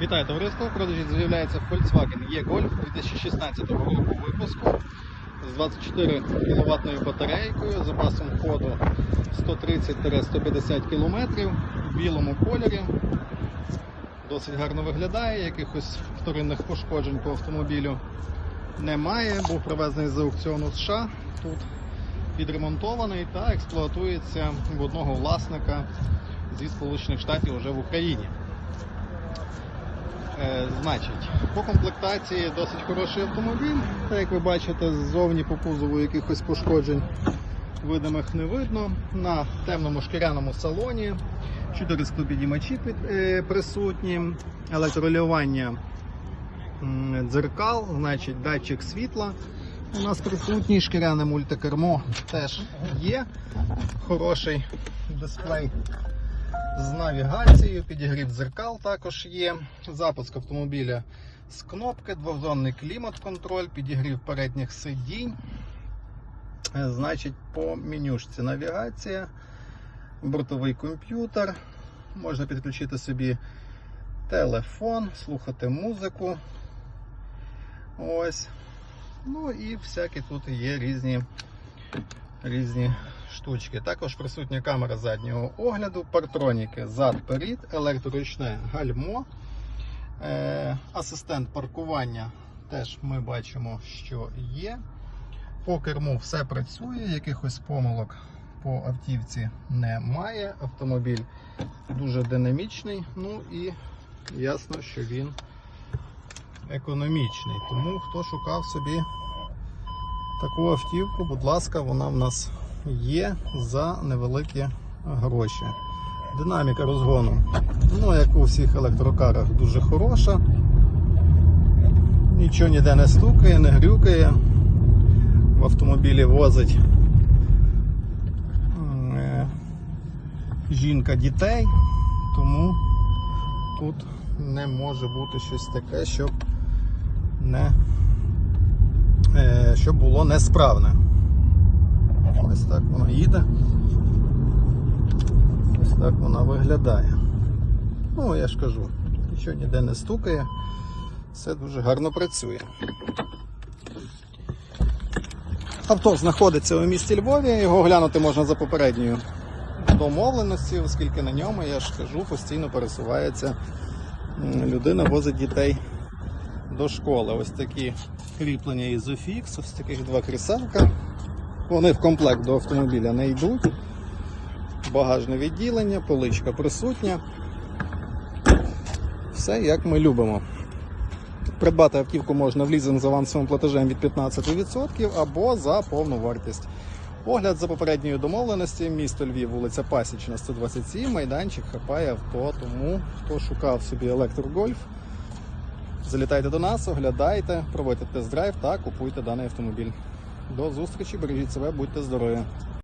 Вітаю товариство. Продажі з'являється Volkswagen E-Golf 2016 року випуску з 24 кВт батарейкою, запасом ходу 130-150 км в білому кольорі. Досить гарно виглядає, якихось вторинних пошкоджень по автомобілю немає. Був привезений з аукціону США. Тут відремонтований та експлуатується в одного власника зі Сполучених Штатів вже в Україні. Е, значить, по комплектації досить хороший автомобіль. Та як ви бачите, ззовні по кузову якихось пошкоджень видимих не видно. На темному шкіряному салоні. 4 склопідіймачі е, присутні, електролювання дзеркал, значить датчик світла. У нас присутній шкіряне мультикермо теж є. Хороший дисплей з навігацією, підігрів дзеркал також є. Запуск автомобіля з кнопки, двозонний клімат-контроль, підігрів передніх сидінь. Е, Значить, по менюшці навігація, бортовий комп'ютер. Можна підключити собі телефон, слухати музику. Ось. Ну і всякі тут є різні, різні штучки. Також присутня камера заднього огляду, партроніки зад-перед, електроручне гальмо, е, асистент паркування теж ми бачимо, що є. По керму все працює, якихось помилок по автівці немає. Автомобіль дуже динамічний, ну і ясно, що він економічний. Тому хто шукав собі таку автівку, будь ласка, вона в нас є за невеликі гроші. Динаміка розгону, ну, як у всіх електрокарах, дуже хороша. Нічого ніде не стукає, не грюкає. В автомобілі возить е, жінка дітей, тому тут не може бути щось таке, щоб не е, щоб було несправне. Ось так воно їде. Ось так вона виглядає. Ну, я ж кажу, нічого ніде не стукає, все дуже гарно працює. Авто знаходиться у місті Львові, його оглянути можна за попередньою домовленості, оскільки на ньому, я ж кажу, постійно пересувається людина, возить дітей до школи. Ось такі кріплення Isofix, ось таких два кріселка. Вони в комплект до автомобіля не йдуть. Багажне відділення, поличка присутня. Все як ми любимо. Придбати автівку можна в лізинг з авансовим платежем від 15% або за повну вартість. Огляд за попередньою домовленості, місто Львів, вулиця Пасічна, 127, майданчик хапає авто. Тому хто шукав собі електрогольф, залітайте до нас, оглядайте, проводьте тест-драйв та купуйте даний автомобіль. До зустрічі, бережіть себе, будьте здорові!